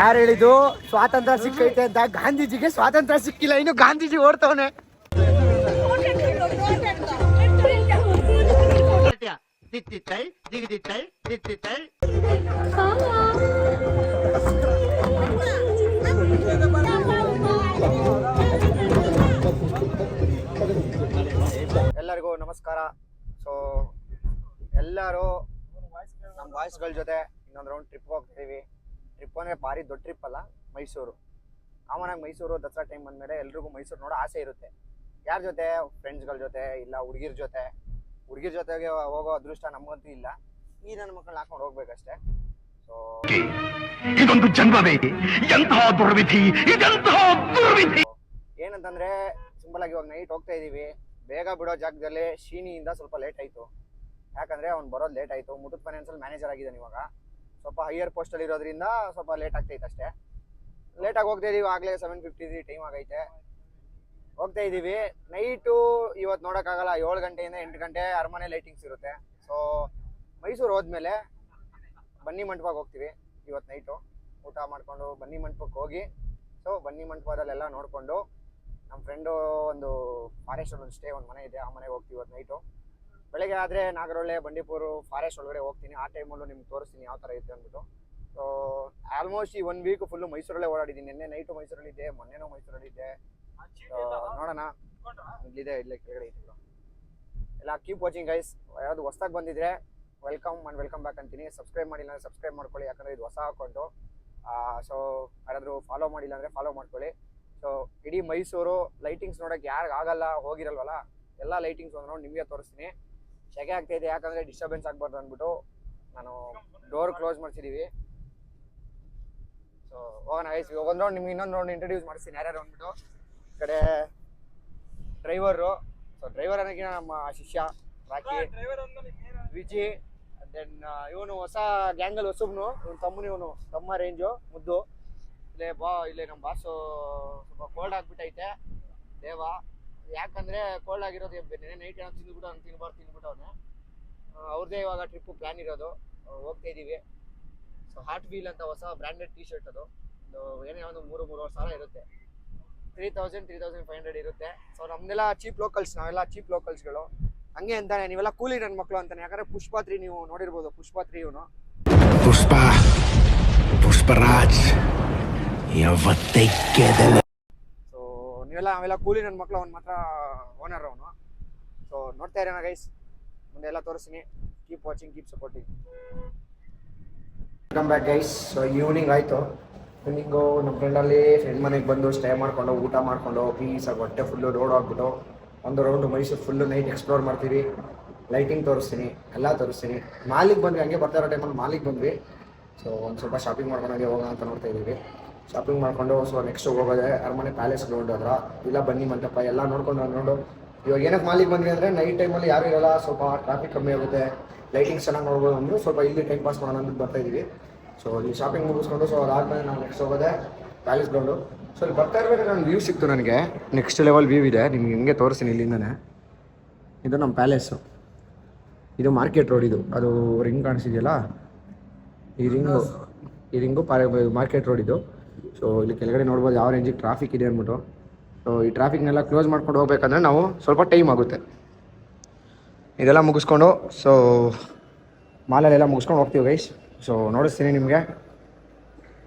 ಯಾರು ಹೇಳಿದ್ದು? ಸ್ವಾತಂತ್ರ್ಯ ಸಿಕ್ಕೈತೆ ಅಂತ ಗಾಂಧೀಜಿಗೆ ಸ್ವಾತಂತ್ರ್ಯ ಸಿಕ್ಕಿಲ್ಲ. ಇನ್ನು ಗಾಂಧೀಜಿ ಓಡ್ತವನೆ. ಎಲ್ಲರಿಗೂ ನಮಸ್ಕಾರ. ಸೊ ಎಲ್ಲರೂ ನಮ್ಮ ಬಾಯ್ಸ್ಗಳ ಜೊತೆ ಇನ್ನೊಂದು ರೌಂಡ್ ಟ್ರಿಪ್ ಹೋಗ್ತೀವಿ ಟ್ರಿಪ್ ಅಂದರೆ ಭಾರಿ ದೊಡ್ಡ ಟ್ರಿಪ್ ಅಲ್ಲ ಮೈಸೂರು. ಕಾಮನಾಗಿ ಮೈಸೂರು ದಸರಾ ಟೈಮ್ ಬಂದಮೇಲೆ ಎಲ್ರಿಗೂ ಮೈಸೂರು ನೋಡೋ ಆಸೆ ಇರುತ್ತೆ. ಯಾರ ಜೊತೆ? ಫ್ರೆಂಡ್ಸ್ಗಳ ಜೊತೆ ಇಲ್ಲ ಹುಡುಗಿರ ಜೊತೆ. ಹುಡುಗಿರ ಜೊತೆಗೆ ಹೋಗೋ ಅದೃಷ್ಟ ನಮಗಂತೂ ಇಲ್ಲ. ಈ ನನ್ನ ಮಕ್ಕಳನ್ನ ಹಾಕೊಂಡು ಹೋಗ್ಬೇಕಷ್ಟೇ. ಸೊ ಇದೊಂದು ಜನ್ಮವೇ. ಎಂತಹ ದುರ್ವಿಧಿ ಇದೆಂತಹ ದುರ್ವಿಧಿ. ಏನಂತಂದ್ರೆ ಸಿಂಪಲ್ ಆಗಿ ಇವಾಗ ನೈಟ್ ಹೋಗ್ತಾ ಇದೀವಿ. ಬೇಗ ಬಿಡೋ ಜಾಗದಲ್ಲಿ ಶೀನಿಯಿಂದ ಸ್ವಲ್ಪ ಲೇಟ್ ಆಯ್ತು. ಯಾಕಂದ್ರೆ ಅವ್ನು ಬರೋದು ಲೇಟ್ ಆಯ್ತು. ಮುಟುತ್ ಫೈನಾನ್ಸ್ ಮ್ಯಾನೇಜರ್ ಆಗಿದ್ದಾನೆ ಇವಾಗ. ಸ್ವಲ್ಪ ಹೈಯರ್ ಪೋಸ್ಟ್ ಅಲ್ಲಿ ಇರೋದ್ರಿಂದ ಸ್ವಲ್ಪ ಲೇಟ್ ಆಗ್ತೈತೆ ಅಷ್ಟೇ. ಲೇಟ್ ಆಗಿ ಹೋಗ್ತಾ ಇದೀವಿ, ಆಗ್ಲೇ ಸೆವೆನ್ ಫಿಫ್ಟಿ ಟೈಮ್ ಆಗೈತೆ. ಹೋಗ್ತಾ ಇದೀವಿ ನೈಟು ಇವತ್ತು ನೋಡೋಕ್ಕಾಗಲ್ಲ, ಏಳು ಗಂಟೆಯಿಂದ ಎಂಟು ಗಂಟೆ ಅರಮನೆ ಲೈಟಿಂಗ್ಸ್ ಇರುತ್ತೆ. ಸೊ ಮೈಸೂರು ಹೋದ್ಮೇಲೆ ಬನ್ನಿ ಮಂಟಪಕ್ಕೆ ಹೋಗ್ತೀವಿ ಇವತ್ತು ನೈಟು ಊಟ ಮಾಡ್ಕೊಂಡು ಬನ್ನಿ ಮಂಟಪಕ್ಕೆ ಹೋಗಿ ಸೊ ಬನ್ನಿ ಮಂಟಪದಲ್ಲೆಲ್ಲ ನೋಡಿಕೊಂಡು ನಮ್ಮ ಫ್ರೆಂಡು ಒಂದು ಫಾರೆಸ್ಟ್ ಒಂದು ಸ್ಟೇ ಒಂದು ಮನೆ ಇದೆ, ಆ ಮನೆಗೆ ಹೋಗ್ತೀವಿ ಇವತ್ತು ನೈಟು ಬೆಳಗ್ಗೆ ಆದರೆ ನಾಗರಹೊಳೆ ಬಂಡೀಪುರ ಫಾರೆಸ್ಟ್ ಒಳಗಡೆ ಹೋಗ್ತೀನಿ. ಆ ಟೈಮಲ್ಲೂ ನಿಮ್ಗೆ ತೋರಿಸ್ತೀನಿ ಯಾವ ಥರ ಇದೆ ಅಂದ್ಬಿಟ್ಟು. ಸೊ ಆಲ್ಮೋಸ್ಟ್ ಈ ಒನ್ ವೀಕ್ ಫುಲ್ಲು ಮೈಸೂರಲ್ಲೇ ಓಡಾಡಿದ್ದೀನಿ. ನಿನ್ನೆ ನೈಟು ಮೈಸೂರಲ್ಲಿದ್ದೆ ಮೊನ್ನೆನೂ ಮೈಸೂರಲ್ಲಿದ್ದೆ ಇದ್ದೆ. ನೋಡೋಣ. ಇಲ್ಲಿದೆ ಇಲ್ಲೇ ಕೆಳಗಡೆ ಇಲ್ಲ ಎಲ್ಲ ಕೀಪ್ ವಾಚಿಂಗ್ ಗೈಸ್ ಯಾವ್ದು ಹೊಸ್ದಾಗಿ ಬಂದಿದ್ರೆ ವೆಲ್ಕಮ್ ಆ್ಯಂಡ್ ವೆಲ್ಕಮ್ ಬ್ಯಾಕ್ ಅಂತೀನಿ. ಸಬ್ಸ್ಕ್ರೈಬ್ ಮಾಡಿಲ್ಲ ಅಂದರೆ ಸಬ್ಸ್ಕ್ರೈಬ್ ಮಾಡ್ಕೊಳ್ಳಿ. ಯಾಕಂದರೆ ಇದು ಹೊಸ ಅಕೌಂಟು ಸೊ ಯಾರಾದರೂ ಫಾಲೋ ಮಾಡಿಲ್ಲ ಅಂದರೆ ಫಾಲೋ ಮಾಡ್ಕೊಳ್ಳಿ. ಸೊ ಇಡೀ ಮೈಸೂರು ಲೈಟಿಂಗ್ಸ್ ನೋಡೋಕ್ಕೆ ಯಾರಿಗಾಗಲ್ಲ ಹೋಗಿರಲ್ವಲ್ಲ? ಎಲ್ಲ ಲೈಟಿಂಗ್ಸ್ ಒಂದು ನೋಡಿ ನಿಮಗೆ ತೋರಿಸ್ತೀನಿ. ಸೆಕೆ ಆಗ್ತಾಯಿದೆ ಯಾಕಂದರೆ ಡಿಸ್ಟರ್ಬೆನ್ಸ್ ಆಗ್ಬಾರ್ದು ಅಂದ್ಬಿಟ್ಟು ನಾನು ಡೋರ್ ಕ್ಲೋಸ್ ಮಾಡ್ಸಿದೀವಿ. ಸೊ ಹೋಗೋಣ ಐಸ್ ಒಂದು ನಿಮ್ಗೆ ಇನ್ನೊಂದು ರೌಂಡ್ ಇಂಟ್ರೊಡ್ಯೂಸ್ ಮಾಡಿಸ್ತೀನಿ. ಯಾರ್ಯಾರು ಅಂದ್ಬಿಟ್ಟು? ಈ ಕಡೆ ಡ್ರೈವರು ಸೊ ಡ್ರೈವರ್ ಅನ್ನೋಕ್ಕಿಂತ ನಮ್ಮ ಶಿಷ್ಯ ರಾಕಿ ವಿಜಿ ದೆನ್ ಇವನು ಹೊಸ ಗ್ಯಾಂಗಲ್ ಹೊಸಬ್ನು. ಇವನು ತಮ್ಮನ ಇವನು ತಮ್ಮ ರೇಂಜು ಮುದ್ದು. ಇಲ್ಲೇ ಬಾ ಇಲ್ಲೇ ನಮ್ಮ ಬಾಸು ಸ್ವಲ್ಪ ಕೋಲ್ಡ್ ಆಗಿಬಿಟ್ಟೈತೆ. ದೇವ. ಯಾಕಂದ್ರೆ ಕೋಲ್ಡ್ ಆಗಿರೋದು ನೆನೆ ನೈಟ್ ಏನೋ ತಿಂದ್ಬಿಟ್ಟು ಅವ್ನು ತಿನ್ಬಾರ್ದು ತಿಂದ್ಬಿಟ್ಟು ಅವನು ಅವ್ರದ್ದೇ ಇವಾಗ ಟ್ರಿಪ್ಪು ಪ್ಲ್ಯಾನ್ ಇರೋದು. ಹೋಗ್ತಾ ಇದ್ದೀವಿ ಸೊ ಹಾರ್ಟ್ ವೀಲ್ ಅಂತ ಹೊಸ ಬ್ರ್ಯಾಂಡೆಡ್ ಟಿ ಶರ್ಟ್ ಅದು. ಒಂದು ಏನೇ ಒಂದು ಮೂರು, ಮೂರುವರೆ ಸಾವಿರ ಇರುತ್ತೆ. Three thousand three thousand five hundred ಇರುತ್ತೆ. ಸೊ ನಮ್ದೆಲ್ಲ ಚೀಪ್ ಲೋಕಲ್ಸ್ ನಾವೆಲ್ಲ ಚೀಪ್ ಲೋಕಲ್ಸ್ಗಳು ಹಂಗೆ ಅಂತಾನೆ, ನೀವೆಲ್ಲ ಕೂಲಿ ನನ್ನ ಮಕ್ಕಳು ಅಂತಾನೆ. ಯಾಕಂದ್ರೆ ಪುಷ್ಪಾತ್ರಿ ನೀವು ನೋಡಿರ್ಬೋದು ಪುಷ್ಪಾತ್ರಿ ಇವನು. ಪುಷ್ಪ, ಪುಷ್ಪರಾಜ್ ಯಾವತ್ತೈಕ್ಯದಲ್ಲಿ ನೀವೆಲ್ಲ ಅವೆಲ್ಲ ಕೂಲಿ ನನ್ನ ಮಕ್ಕಳು ಅವ್ನು ಮಾತ್ರ ಓನರ್ ಅವನು. ಸೊ ನೋಡ್ತಾ ಇರೋಣ ಗೈಸ್ ಮುಂದೆ ಎಲ್ಲ ತೋರಿಸ್ತೀನಿ. Keep watching keep supporting welcome back guys so evening ಆಯಿತು. ಈವ್ನಿಂಗು ನಮ್ಮ ಫ್ರೆಂಡಲ್ಲಿ ಫ್ರೆಂಡ್ ಮನೆಗೆ ಬಂದು ಸ್ಟೇ ಮಾಡಿಕೊಂಡು, ಊಟ ಮಾಡಿಕೊಂಡು ಪೀಸಾಗಿ ಹೊಟ್ಟೆ ಫುಲ್ಲು ರೋಡ್ ಹಾಕ್ಬಿಟ್ಟು ಒಂದು round Mysuru full night explore ಮಾಡ್ತೀವಿ. ಲೈಟಿಂಗ್ ತೋರಿಸ್ತೀನಿ, ಎಲ್ಲ ತೋರಿಸ್ತೀನಿ. ಮಾಲಿಗೆ ಬಂದ್ವಿ, ಹಂಗೆ ಬರ್ತಾ ಇರೋ ಟೈಮಲ್ಲಿ ಮಾಲಿಗೆ ಬಂದ್ವಿ. ಸೊ ಒಂದು ಸ್ವಲ್ಪ ಶಾಪಿಂಗ್ ಮಾಡ್ಕೊಂಡು ಹಂಗೆ ಹೋಗೋಣ ಅಂತ ನೋಡ್ತಾ ಇದ್ದೀವಿ. ಶಾಪಿಂಗ್ ಮಾಡ್ಕೊಂಡು ಸೊ ನೆಕ್ಸ್ಟ್ ಹೋಗೋದೆ ಅರಮನೆ ಪ್ಯಾಲೇಸ್ ಗ್ರೌಂಡ್ ಹತ್ರ. ಇಲ್ಲ ಬನ್ನಿ ಮಂಟಪ, ಎಲ್ಲ ನೋಡ್ಕೊಂಡು ನೋಡು. ಇವಾಗ ಏನಕ್ಕೆ ಮಾಲಿಗೆ ಬಂದ್ವಿ ಅಂದರೆ ನೈಟ್ ಟೈಮಲ್ಲಿ ಯಾರು ಇರಲ್ಲ, ಸ್ವಲ್ಪ ಟ್ರಾಫಿಕ್ ಕಮ್ಮಿ ಆಗುತ್ತೆ. ಲೈಟಿಂಗ್ಸ್ ಚೆನ್ನಾಗಿ ನೋಡ್ಬೋದು ಅಂದ್ರೆ, ಸ್ವಲ್ಪ ಇಲ್ಲಿ ಟೈಮ್ ಪಾಸ್ ಮಾಡೋಣ ಅಂತ ಬರ್ತಾ ಇದೀವಿ. ಸೊ ಇಲ್ಲಿ ಶಾಪಿಂಗ್ ಮುಗಿಸ್ಕೊಂಡು ಸೊ ಅದಾದ್ಮೇಲೆ ನಾನು ನೆಕ್ಸ್ಟ್ ಹೋಗೋದೆ ಪ್ಯಾಲೇಸ್ ಗ್ರೌಂಡು ಸೊ ಇಲ್ಲಿ ಬರ್ತಾ ಇರಬೇಕು ನನ್ನ ವ್ಯೂ ಸಿಕ್ತು ನನಗೆ. ನೆಕ್ಸ್ಟ್ ಲೆವೆಲ್ ವ್ಯೂ ಇದೆ. ನಿಮ್ಗೆ ಹೆಂಗೆ ತೋರಿಸ್ತೀನಿ ಇಲ್ಲಿಂದನೇ. ಇದು ನಮ್ಮ ಪ್ಯಾಲೇಸು ಇದು ಮಾರ್ಕೆಟ್ ರೋಡ್ ಇದು. ಅದು ರಿಂಗ್ ಕಾಣಿಸಿದೆಯಲ್ಲ? ಈ ರಿಂಗು ಈ ರಿಂಗು ಮಾರ್ಕೆಟ್ ರೋಡ್ ಇದು. ಸೊ ಇಲ್ಲಿ ಕೆಳಗಡೆ ನೋಡ್ಬೋದು ಯಾವ ರೇಂಜಿಗೆ ಟ್ರಾಫಿಕ್ ಇದೆ ಅಂದ್ಬಿಟ್ಟು. ಸೊ ಈ ಟ್ರಾಫಿಕ್ನೆಲ್ಲ ಕ್ಲೋಸ್ ಮಾಡ್ಕೊಂಡು ಹೋಗ್ಬೇಕಂದ್ರೆ ನಾವು ಸ್ವಲ್ಪ ಟೈಮ್ ಆಗುತ್ತೆ. ಇದೆಲ್ಲ ಮುಗಿಸ್ಕೊಂಡು ಸೊ ಮಾಲಲ್ಲೆಲ್ಲ ಮುಗಿಸ್ಕೊಂಡು ಹೋಗ್ತೀವಿ ಗೈಸ್ ಸೊ ನೋಡಿಸ್ತೀನಿ ನಿಮಗೆ.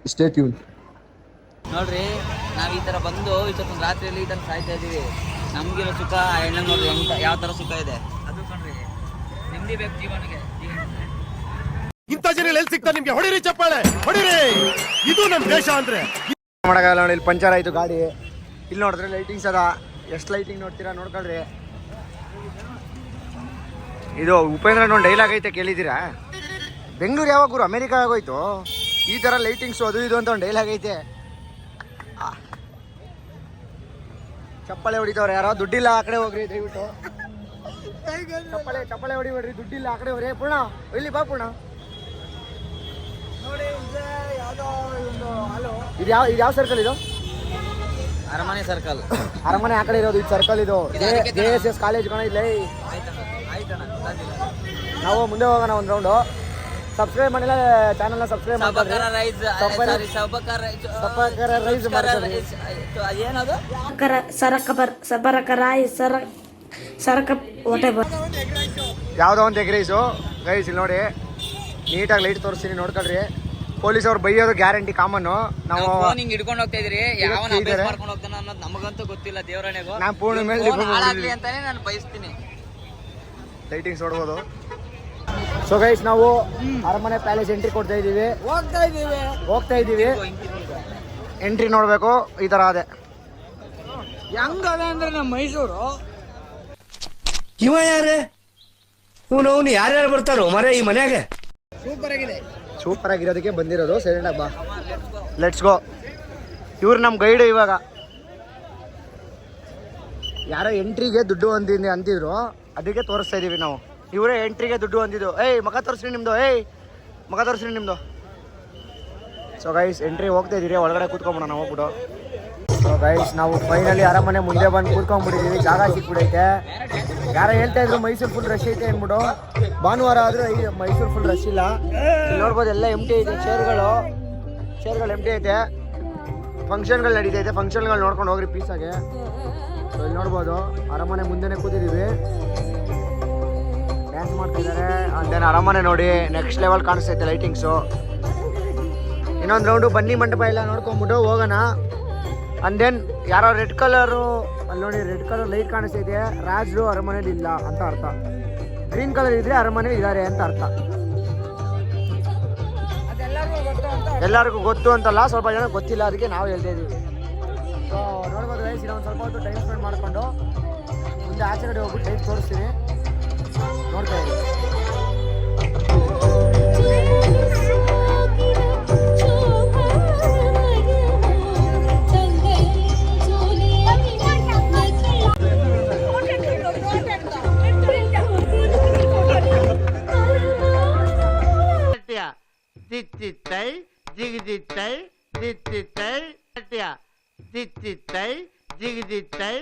ಇಷ್ಟೇ ಟ್ಯೂನ್ ನೋಡ್ರಿ, ನಾವು ಈ ತರ ಬಂದು ಇಷ್ಟೊಂದು ರಾತ್ರಿಯಲ್ಲಿ ಈ ಥರ ಸಾಯ್ತಾ ಇದ್ದೀವಿ ನಮಗಿರೋ ಸುಖ, ಆ ಹೆಣ್ಣ ನೋಡ್ರಿ ಯಾವ ತರ ಸುಖ ಇದೆ. ಅದು ಕಣ್ರಿ, ನೆಮ್ಮದಿ ಬೇಕು ಜೀವನಿಗೆ ಜನ ನಿಮ್ಗೆ. ಹೊಡಿರಿ ಚಪ್ಪಾಳೆ ಹೊಡಿರಿ. ಇದು ನಮ್ ದೇಶ ಅಂದ್ರೆ. ಮಾಡೋಕ್ಕಾಗಲ್ಲ ನೋಡಿ ಇಲ್ಲಿ ಪಂಚರ್ ಆಯಿತು ಗಾಡಿ. ಇಲ್ಲಿ ನೋಡಿದ್ರೆ ಲೈಟಿಂಗ್ಸ್ ಅದ. ಎಷ್ಟು ಲೈಟಿಂಗ್ ನೋಡ್ತೀರಾ ನೋಡ್ಕೊಳ್ರಿ. ಇದು ಉಪೇಂದ್ರ ಒಂದು ಡೈಲಾಗ್ ಐತೆ ಕೇಳಿದ್ದೀರಾ? ಬೆಂಗಳೂರು ಯಾವಾಗ ಗುರು? ಅಮೇರಿಕಾ ಆಗೋಯ್ತು ಈ ಥರ ಲೈಟಿಂಗ್ಸು ಅದು ಇದು ಅಂತ ಒಂದು ಡೈಲಾಗ್ ಐತೆ. ಚಪ್ಪಳೆ ಚಪ್ಪಾಳೆ ಹೊಡಿತವ್ರೆ ಯಾರೋ? ದುಡ್ಡಿಲ್ಲ ಆ ಕಡೆ ಹೋಗ್ರಿ ದಯವಿಟ್ಟು. ಚಪ್ಪಳೆ ಚಪ್ಪಾಳೆ ಹೊಡಿಬೇಡ್ರಿ. ದುಡ್ಡಿಲ್ಲ ಆ ಕಡೆ ಹೋಗ್ರಿ. ಪೂರ್ಣ ಇಲ್ಲಿ ಬಾ ಪೂರ್ಣ. ನೋಡಿ ಇದೆ ಯಾವ ಇದು ಯಾವ ಸರ್ಕಲ್ ಇದು? ಅರಮನೆ ಸರ್ಕಲ್ ಅರಮನೆ ಆ ಕಡೆ ಇರೋದು ಇದು ಸರ್ಕಲ್ ಇದು. ಜೆ ಎಸ್ ಎಸ್ ಕಾಲೇಜ್ ಕಣ ಇಲ್ಲೇ. ನಾವು ಮುಂದೆ ಹೋಗೋಣ ಒಂದು ರೌಂಡು ಸಬ್ಸ್ಕ್ರೈಬ್ ಮಾಡಿಲ್ಲ ಚಾನಲ್ನ ಸಬ್ಸ್ಕ್ರೈಬ್ ಮಾಡಿ ಮಾಡ್ತಾರೆ ರೈಸ್ ಸಬ್ಬರ- ಸಾರಿ ಸಬಕರ ರೈಸ್ ಸಬ್ಬಕರ ರೈಸ್ ಮಾಡ್ತಾರೆ. ಏನದು? ಕರ ಸರಕ ಬರ್ ಸಬರಕರಾಯಿ ಸರ ಸರಕ ಯಾವುದೋ ಒಂದು ಎಗ್ ರೈಸು ರೈಸ್ ಇಲ್ಲಿ ನೋಡಿ ನೀಟಾಗಿ ಲೈಟ್ ತೋರಿಸ್ತೀನಿ ನೋಡ್ಕೊಳ್ರಿ. ಪೊಲೀಸ್ ಅವ್ರು ಬೈಯೋದು ಗ್ಯಾರಂಟಿ ಕಾಮನ್ನು ನಾವು ಹಿಂಗ್ ಹಿಡ್ಕೊಂಡು ಹೋಗ್ತಾ ಇದ್ರಿ. ಇದ್ದಾರೆ. ಮಾಡ್ಕೊಂಡು ಹೋಗ್ತಾನ ಅನ್ನೋದು ನಮಗಂತೂ ಗೊತ್ತಿಲ್ಲ ದೇವರಣೆಗೂ. ನಾನು ಪೂರ್ಣ ಮೇಲೆ ಹಾಳಾಗ್ಲಿ ಅಂತಾನೆ ನಾನು ಬಯಸ್ತೀನಿ. ಲೈಟಿಂಗ್ಸ್ ನೋಡ್ಬೋದು ಸೊ ಗೈಸ್ ನಾವು ಅರಮನೆ ಪ್ಯಾಲೇಸ್ ಎಂಟ್ರಿ ಕೊಡ್ತಾ ಇದೀವಿ ಹೋಗ್ತಾ ಇದೀವಿ ಹೋಗ್ತಾ ಇದ್ದೀವಿ. ಎಂಟ್ರಿ ನೋಡಬೇಕು. ಈ ತರ ಅದೇ. ಹೆಂಗದ ಅಂದ್ರೆ ನಮ್ಮ ಮೈಸೂರು? ಇವ ಯಾರೇ? ಇವನು ಅವನು ಯಾರ್ಯಾರು ಬರ್ತಾರೋ ಮರ ಈ ಮನೆಗೆ ಸೂಪರ್ ಆಗಿದೆ. ಸೂಪರ್ ಆಗಿರೋದಕ್ಕೆ ಬಂದಿರೋದು. ಸೈಲೆಂಟ್ ಹಬ್ಬ ಲೆಟ್ಸ್ ಗೋ ಇವ್ರು ನಮ್ಮ ಗೈಡ್ ಇವಾಗ. ಯಾರೋ ಎಂಟ್ರಿಗೆ ದುಡ್ಡು ಅಂದಿದ್ದೆ ಅಂದಿದ್ರು. ಅದಕ್ಕೆ ತೋರಿಸ್ತಾ ಇದ್ದೀವಿ ನಾವು. ಇವರೇ ಎಂಟ್ರಿಗೆ ದುಡ್ಡು ಅಂದಿದ್ದು. ಏಯ್ ಮಗ ತೋರಿಸ್ರಿ ನಿಮ್ಮದು ಏಯ್ ಮಗ ತೋರಿಸ್ರಿ ನಿಮ್ಮದು ಸೊ ಗೈಸ್ ಎಂಟ್ರಿ ಹೋಗ್ತಾ ಇದ್ದೀರಿ ಒಳಗಡೆ ಕೂತ್ಕೊಂಬಿಡೋಣ ನಾವು ಹೋಗ್ಬಿಟ್ಟು ಸೊ ಗೈಸ್ ನಾವು ಫೈನಲಿ ಅರಮನೆ ಮುಂದೆ ಬಂದು ಕೂತ್ಕೊಂಡ್ಬಿಟ್ಟಿದ್ದೀವಿ ಜಾಗ ಸಿಕ್ಬಿಡೈತೆ. ಯಾರೋ ಹೇಳ್ತಾ ಇದ್ರು, ಮೈಸೂರು ಫುಲ್ ರಶ್ ಐತೆ ಅಂದ್ಬಿಟ್ಟು. ಭಾನುವಾರ ಆದರೂ ಈ ಮೈಸೂರು ಫುಲ್ ರಶ್ ಇಲ್ಲ. ನೋಡ್ಬೋದು ಎಲ್ಲ ಎಂಟಿ ಐತೆ ಚೇರ್ಗಳು ಚೇರ್ಗಳು ಎಂಟಿ ಐತೆ. ಫಂಕ್ಷನ್ಗಳು ನಡೀತೈತೆ ಫಂಕ್ಷನ್ಗಳು ನೋಡ್ಕೊಂಡು ಹೋಗ್ರಿ ಪೀಸಾಗೆ ಸೊ ಇಲ್ಲಿ ನೋಡ್ಬೋದು, ಅರಮನೆ ಮುಂದೆನೇ ಕೂತಿದೀವಿ. ಡ್ಯಾನ್ಸ್ ಮಾಡ್ತಿದ್ದಾರೆ ಅಂದೇನು ಅರಮನೆ ನೋಡಿ ನೆಕ್ಸ್ಟ್ ಲೆವೆಲ್ ಕಾಣಿಸ್ತೈತೆ ಲೈಟಿಂಗ್ಸು ಇನ್ನೊಂದು ರೌಂಡು ಬನ್ನಿ ಮಂಟಪ ಎಲ್ಲ ನೋಡ್ಕೊಂಬಿಟ್ಟು ಹೋಗೋಣ. ಅಂಡ್ ದೆನ್ ಯಾರೋ ರೆಡ್ ಕಲರು ಅಲ್ಲಿ ನೋಡಿ ರೆಡ್ ಕಲರ್ ಲೈಟ್ ಕಾಣಿಸ್ತೈತೆ ರಾಜರು ಅರಮನೇಲಿ ಇಲ್ಲ ಅಂತ ಅರ್ಥ. ಗ್ರೀನ್ ಕಲರ್ ಇದ್ರೆ ಅರಮನೆ ಇದ್ದಾರೆ ಅಂತ ಅರ್ಥ. ಎಲ್ಲರಿಗೂ ಗೊತ್ತು ಅಂತಲ್ಲ ಸ್ವಲ್ಪ ಜನ ಗೊತ್ತಿಲ್ಲ ಅದಕ್ಕೆ ನಾವು ಹೇಳ್ತಾ ಇದೀವಿ. ಸೊ ನೋಡ್ಬೋದು ವಯಸ್ಸು ಒಂದು ಸ್ವಲ್ಪ ಹೊತ್ತು ಟೈಮ್ ಸ್ಪೆಂಡ್ ಮಾಡಿಕೊಂಡು ಮುಂದೆ ಆಚೆ ಕಡೆ ಹೋಗ್ಬಿಟ್ಟು ಟೈಮ್ ತೋರಿಸ್ತೀನಿ. ನೋಡ್ತಾ ಇದ್ದೀವಿ ಜಿಗಿದಿತ್ತೈ ತಿತ್ತಿತ್ತೈ ಅಟ್ಯ ತಿತ್ತಿತ್ತೈ ಜಿಗಿದಿತ್ತೈ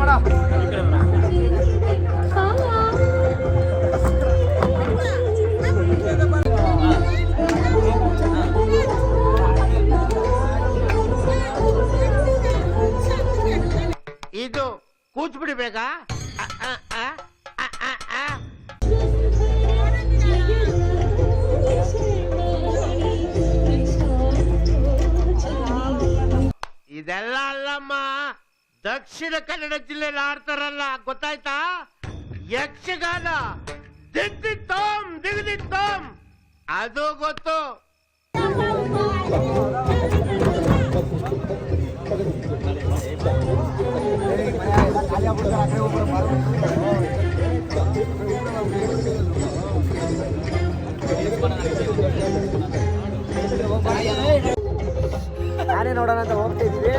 ಮಾಡ ಇದು ಕೂತ್ ಬಿಡ್ಬೇಕಾ ಇದೆಲ್ಲ ಅಲ್ಲಮ್ಮ ದಕ್ಷಿಣ ಕನ್ನಡ ಜಿಲ್ಲೆಯಲ್ಲಿ ಆಡ್ತಾರಲ್ಲ ಗೊತ್ತಾಯ್ತಾ ಯಕ್ಷಗಾನ ದಿಗ್ದಿತ್ತೋಮ್ ದಿಗ್ದಿತ್ತೋಮ್ ಅದು ಗೊತ್ತು ಆನೆ ನೋಡೋಣ ಅಂತ ಹೋಗ್ತಾ ಇದ್ದೀವಿ.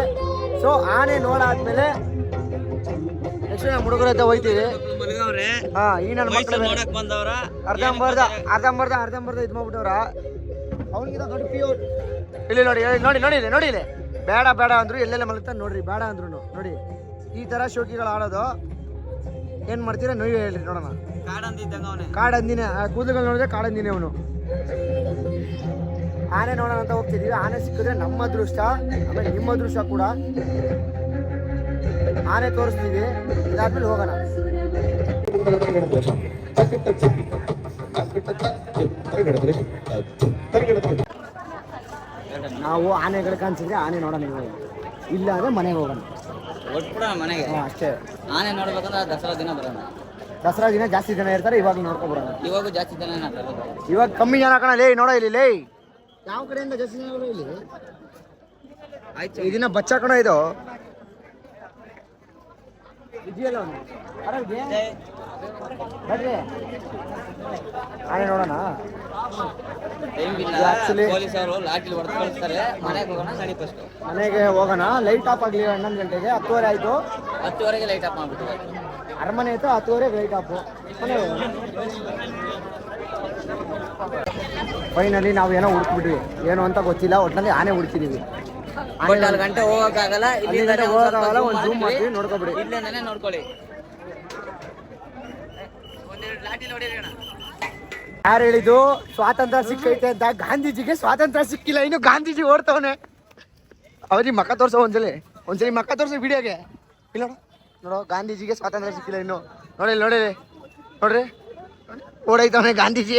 ಸೊ ಆನೆ ನೋಡಾದ್ಮೇಲೆ ನೆಕ್ಸ್ಟ್ ನಮ್ಮ ಹುಡುಗರ ಹತ್ರ ಹೋಗ್ತೀವಿ. ಹಾ ಈ ನನ್ನ ಮಕ್ಕಳು ಅರ್ಧಂಬರ್ಧ ಅರ್ಧಂಬರ್ಧ ಅರ್ಧಂಬರ್ಧ ಇದು ಮಾಡ್ಬಿಟ್ಟವ್ರ ಅವನಿಗಿಂತ ದೊಡ್ಡ ಪಿ ಇಲ್ಲಿ ನೋಡಿ ನೋಡಿ ನೋಡಿ ನೋಡಿ ಇಲ್ಲಿ. ಬೇಡ ಬೇಡ ಅಂದ್ರು ಎಲ್ಲೆಲ್ಲ ಮಲಗ್ತಾನೆ ನೋಡ್ರಿ ಬೇಡ ಅಂದ್ರು ನೋಡಿ ಈ ತರ ಶೋಕಿಗಳು ಆಡೋದು. ಏನ್ ಮಾಡ್ತೀರಾ? ನೋಯ್ ಹೇಳ್ರಿ ನೋಡೋಣ. ಕಾಡಂದಿನ ಅವನೇ. ಕಾಡಂದಿನೇ ಆ ಕೂದಲುಗಳು ನೋಡಿದ್ರೆ ಕಾಡಂದಿನೇ ಅವನು. ಆನೆ ನೋಡೋಣ ಅಂತ ಹೋಗ್ತಿದೀವಿ. ಆನೆ ಸಿಕ್ಕಿದ್ರೆ ನಮ್ಮ ಅದೃಷ್ಟ ಆಮೇಲೆ ನಿಮ್ಮ ಅದೃಷ್ಟ ಕೂಡ. ಆನೆ ತೋರಿಸ್ತೀವಿ. ಇದಾದ್ಮೇಲೆ ಹೋಗೋಣ. ನಾವು ಆನೆಗಳು ಕಾಣಿಸಿದ್ರೆ ಆನೆ ನೋಡೋಣ ಇವಾಗ ಇಲ್ಲ ಅಂದ್ರೆ ಮನೆಗೆ ಹೋಗೋಣ. ಒಟ್ಬಿಡ ಮನೆಗೆ? ಅಷ್ಟೇ. ಆನೆ ನೋಡ್ಬೇಕಂದ್ರೆ ದಸರಾ ದಿನ ಬರೋಣ. ದಸರಾ ದಿನ ಜಾಸ್ತಿ ಜನ ಇರ್ತಾರೆ ಇವಾಗ ನೋಡ್ಕೊಬರೋಣ ಇವಾಗ ಜಾಸ್ತಿ ಜನ ಇವಾಗ ಕಮ್ಮಿ ಜನ ಕಣ ಲೇ ನೋಡ ಇಲ್ಲಿ ಲೇ. ಯಾವ ಕಡೆಯಿಂದ ಜಾಸ್ತಿ ಜನ ಇಲ್ಲಿ? ಆಯ್ತು. ಇದನ್ನ ಬಚ್ಚಾಕೋಣ ಬಚ್ಚ ಕಣ ಇದು. ಇದೆಯಲ್ಲ ಅವ್ನು. ಆರಾಮಿದ್ಯಾ? ಬರ್ರಿ. ಆನೆ ನೋಡೋಣ. ಮನೆಗೆ ಹೋಗೋಣ ಲೈಟ್ ಆಫ್ ಆಗಲಿ ಹನ್ನೊಂದು ಗಂಟೆಗೆ. ಹತ್ತುವರೆ ಆಯಿತು. ಹತ್ತುವರೆಗೆ ಲೈಟ್ ಆಫ್ ಮಾಡ್ಬಿಟ್ಟು ಅರಮನೆ ಆಯಿತು ಹತ್ತುವರೆಗೆ ಲೈಟ್ ಆಫು ಮನೆ ಫೈನಲಿ ನಾವು ಏನೋ ಹುಡುಕ್ಬಿಟ್ವಿ. ಏನು ಅಂತ ಗೊತ್ತಿಲ್ಲ ಒಟ್ಟಿನಲ್ಲಿ ಆನೆ ಹುಡುಕಿದೀವಿ. ಅಲ್ಲಿ ಗಂಟೆ ಹೋಗಕ್ಕಾಗಲ್ಲ ಇಲ್ಲಿಂದಾನೆ ಒಂದ್ ಜೂಮ್ ಮಾಡ್ತೀವಿ. ನೋಡ್ಕೊಬಿಡಿ. ಇಲ್ಲಿಂದಾನೆ ನೋಡ್ಕೊಳ್ಳಿ. ಯಾರು ಹೇಳಿದ್ದು? ಸ್ವಾತಂತ್ರ್ಯ ಸಿಕ್ಕೈತೆ ಅಂತ ಗಾಂಧೀಜಿಗೆ ಸ್ವಾತಂತ್ರ್ಯ ಸಿಕ್ಕಿಲ್ಲ. ಇನ್ನು ಗಾಂಧೀಜಿ ಓಡ್ತವನೆ. ಅವ್ರಿಗೆ ಮಕ್ಕ ತೋರ್ಸೋ ಒಂದ್ಸಲಿ. ಒಂದ್ಸಲಿ ಮಕ್ಕ ತೋರ್ಸೋ ವಿಡಿಯೋಗೆ. ಇಲ್ಲ ನೋಡು. ನೋಡೋ ಗಾಂಧೀಜಿಗೆ ಸ್ವಾತಂತ್ರ್ಯ ಸಿಕ್ಕಿಲ್ಲ ಇನ್ನು. ನೋಡಿ ನೋಡಿ ನೋಡ್ರಿ. ಓಡೈತವನೆ ಗಾಂಧೀಜಿ.